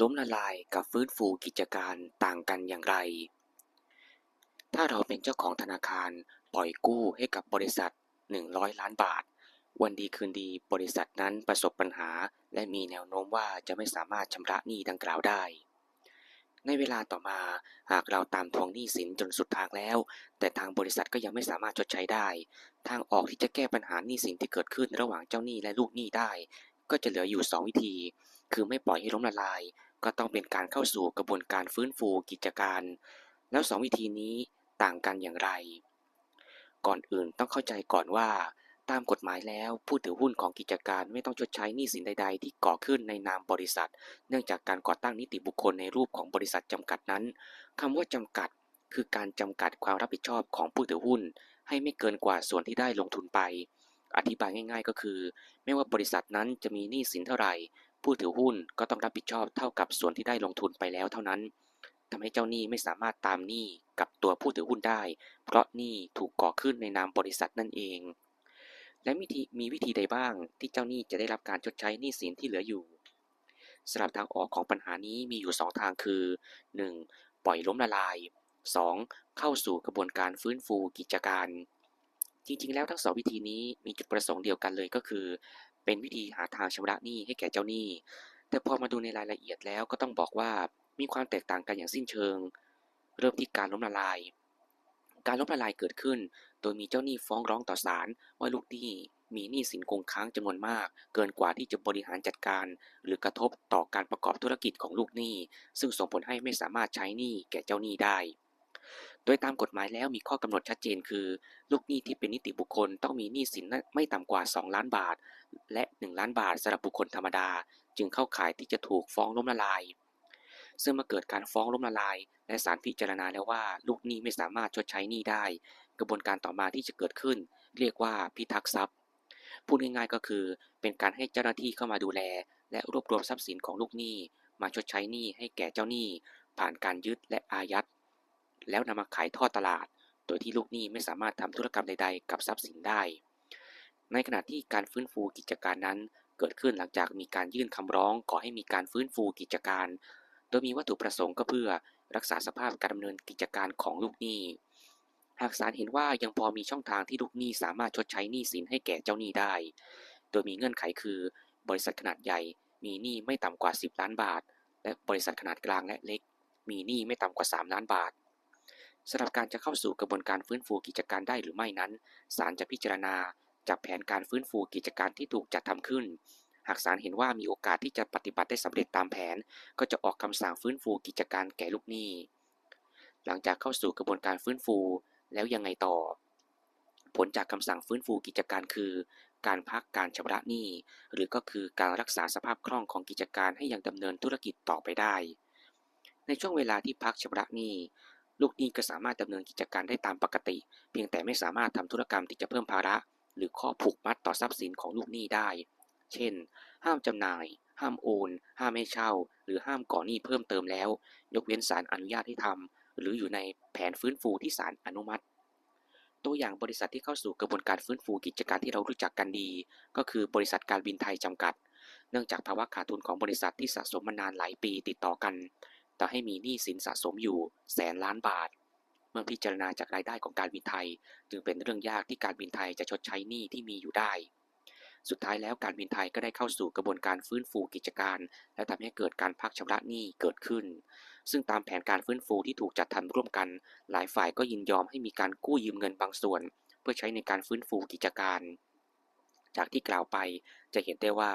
ล้มละลายกับฟื้นฟูกิจการต่างกันอย่างไร ถ้าเราเป็นเจ้าของธนาคารปล่อยกู้ให้กับบริษัท 100 ล้านบาท วันดีคืนดีบริษัทนั้นประสบปัญหา และมีแนวโน้มว่าจะไม่สามารถชำระหนี้ดังกล่าวได้ ในเวลาต่อมาหากเราตามทวงหนี้สินจนสุดทางแล้ว แต่ทางบริษัทก็ยังไม่สามารถชดใช้ได้ ทางออกที่จะแก้ปัญหาหนี้สินที่เกิดขึ้นระหว่างเจ้าหนี้และลูกหนี้ได้ ก็จะเหลืออยู่ 2 วิธี คือไม่ปล่อยให้ล้มละลาย ก็ต้องเป็นการเข้าสู่กระบวนการฟื้นฟูกิจการ แล้ว2วิธีนี้ต่างกันอย่างไร ก่อนอื่นต้องเข้าใจก่อนว่า ตามกฎหมายแล้วผู้ถือหุ้นของกิจการไม่ต้องชดใช้หนี้สินใด ๆ ที่ก่อขึ้นในนามบริษัท เนื่องจากการก่อตั้งนิติบุคคลในรูปของบริษัทจำกัดนั้นคำว่าจำกัดคือการจำกัดความรับผิดชอบของผู้ถือหุ้น ให้ไม่เกินกว่าส่วนที่ได้ลงทุนไป อธิบายง่าย ๆ ก็คือ ไม่ว่าบริษัทนั้นจะมีหนี้สินเท่าไหร่ ผู้ถือหุ้นก็ต้องรับผิดชอบเท่ากับส่วนที่ได้ลงทุนไปแล้วเท่านั้นทำให้เจ้าหนี้ไม่สามารถตามหนี้กับตัวผู้ถือหุ้นได้ เพราะหนี้ถูกก่อขึ้นในนามบริษัทนั่นเอง และมีทีมีวิธีใดบ้างที่เจ้าหนี้จะได้รับการชดใช้หนี้สินที่เหลืออยู่สำหรับทางออกของปัญหานี้มีอยู่ 2 ทางคือ 1. ปล่อยล้มละลาย 2. เข้าสู่กระบวนการฟื้นฟูกิจการ จริงๆ แล้วทั้งสองวิธีนี้มีจุดประสงค์เดียวกันเลยก็คือ เป็นวิธีหาทางชำระหนี้ให้แก่เจ้าหนี้ แต่พอมาดูในรายละเอียดแล้วก็ต้องบอกว่ามีความแตกต่างกันอย่างสิ้นเชิง เริ่มที่การล้มละลาย การล้มละลายเกิดขึ้น โดยมีเจ้าหนี้ฟ้องร้องต่อศาลว่าลูกหนี้มีหนี้สินคงค้างจำนวนมาก เกินกว่าที่จะบริหารจัดการ หรือกระทบต่อการประกอบธุรกิจของลูกหนี้ ซึ่งส่งผลให้ไม่สามารถใช้หนี้แก่เจ้าหนี้ได้ โดยตามกฎหมายแล้วมีข้อกำหนดชัดเจนคือ ลูกหนี้ที่เป็นนิติบุคคลต้องมีหนี้สินไม่ต่ำกว่า 2 ล้านบาท และ 1 ล้านบาทสำหรับบุคคลธรรมดา จึงเข้าข่ายที่จะถูกฟ้องล้มละลาย ซึ่งเมื่อเกิดการฟ้องล้มละลาย และศาลพิจารณาแล้วว่า ลูกหนี้ไม่สามารถชดใช้หนี้ได้ กระบวนการต่อมาที่จะเกิดขึ้น เรียกว่าพิทักษ์ทรัพย์ พูดง่ายๆก็คือ เป็นการให้เจ้าหน้าที่เข้ามาดูแล และรวบรวมทรัพย์สินของลูกหนี้ มาชดใช้หนี้ให้แก่เจ้าหนี้ ผ่านการยึดและอายัด แล้วนำมาขายทอดตลาด โดยที่ลูกหนี้ไม่สามารถทำธุรกรรมใดๆ กับทรัพย์สินได้ ในขณะที่การฟื้นฟูกิจการนั้น เกิดขึ้นหลังจากมีการยื่นคำร้องขอให้มีการฟื้นฟูกิจการ โดยมีวัตถุประสงค์ก็เพื่อรักษาสภาพการดำเนินกิจการของลูกหนี้ หากศาลเห็นว่ายังพอมีช่องทางที่ลูกหนี้สามารถชดใช้หนี้สินให้แก่เจ้าหนี้ได้ โดยมีเงื่อนไขคือบริษัทขนาดใหญ่มีหนี้ไม่ต่ำกว่า 10 ล้านบาท และบริษัทขนาดกลางและเล็ก มีหนี้ไม่ต่ำกว่า 3 ล้านบาท สำหรับการจะเข้าสู่กระบวนการฟื้นฟูกิจการได้หรือไม่นั้น ศาลจะพิจารณาจากแผนการฟื้นฟูกิจการที่ถูกจัดทำขึ้น หากศาลเห็นว่ามีโอกาสที่จะปฏิบัติได้สำเร็จตามแผน ก็จะออกคำสั่งฟื้นฟูกิจการแก่ลูกหนี้ หลังจากเข้าสู่กระบวนการฟื้นฟูแล้วยังไงต่อ ผลจากคำสั่งฟื้นฟูกิจการคือ การพักการชำระหนี้ หรือก็คือการรักษาสภาพคล่องของกิจการให้ยังดำเนินธุรกิจต่อไปได้ ในช่วงเวลาที่พักชำระหนี้ ลูกหนี้ก็สามารถดำเนินกิจการได้ตามปกติ เพียงแต่ไม่สามารถทำธุรกรรมที่จะเพิ่มภาระ หรือข้อผูกมัดต่อทรัพย์สินของลูกหนี้ได้ เช่น ห้ามจำหน่าย ห้ามโอน ห้ามให้เช่า หรือห้ามก่อหนี้เพิ่มเติมแล้ว ยกเว้นศาลอนุญาตให้ทำหรืออยู่ในแผนฟื้นฟูที่ศาลอนุมัติ ตัวอย่างบริษัทที่เข้าสู่กระบวนการฟื้นฟูกิจการที่เรารู้จักกันดี ก็คือบริษัทการบินไทยจำกัด เนื่องจากภาวะขาดทุนของบริษัทที่สะสมมานานหลายปีติดต่อกัน แต่ให้มีหนี้สินสะสมอยู่แสนล้านบาท เมื่อพิจารณาจากรายได้ของการบินไทย จึงเป็นเรื่องยากที่การบินไทยจะชดใช้หนี้ที่มีอยู่ได้ สุดท้ายแล้วการบินไทยก็ได้เข้าสู่กระบวนการฟื้นฟูกิจการ และทำให้เกิดการพักชำระหนี้เกิดขึ้น ซึ่งตามแผนการฟื้นฟูที่ถูกจัดทำร่วมกัน หลายฝ่ายก็ยินยอมให้มีการกู้ยืมเงินบางส่วน เพื่อใช้ในการฟื้นฟูกิจการ จากที่กล่าวไปจะเห็นได้ว่า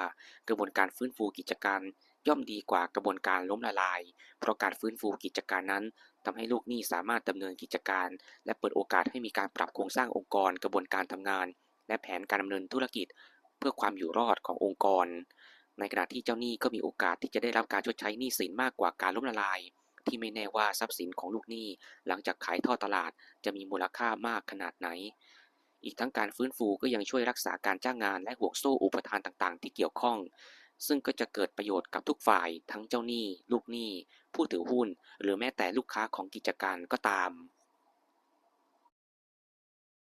กระบวนการฟื้นฟูกิจการ ย่อมดีกว่ากระบวนการล้มละลาย เพราะการฟื้นฟูกิจการนั้นทำให้ลูกหนี้สามารถดำเนินกิจการ และเปิดโอกาสให้มีการปรับโครงสร้างองค์กร กระบวนการทำงาน และแผนการดำเนินธุรกิจ เพื่อความอยู่รอดขององค์กร ในขณะที่เจ้าหนี้ก็มีโอกาสที่จะได้รับการชดใช้หนี้สินมากกว่าการล้มละลาย ที่ไม่แน่ว่าทรัพย์สินของลูกหนี้ หลังจากขายท่อตลาดจะมีมูลค่ามากขนาดไหนอีกทั้งการฟื้นฟูก็ยังช่วยรักษาการจ้างงานและห่วงโซ่อุปทานต่างๆ ที่เกี่ยวข้อง ซึ่งก็จะเกิดประโยชน์กับทุกฝ่าย ทั้งเจ้าหนี้ ลูกหนี้ ผู้ถือหุ้น หรือแม้แต่ลูกค้าของกิจการก็ตาม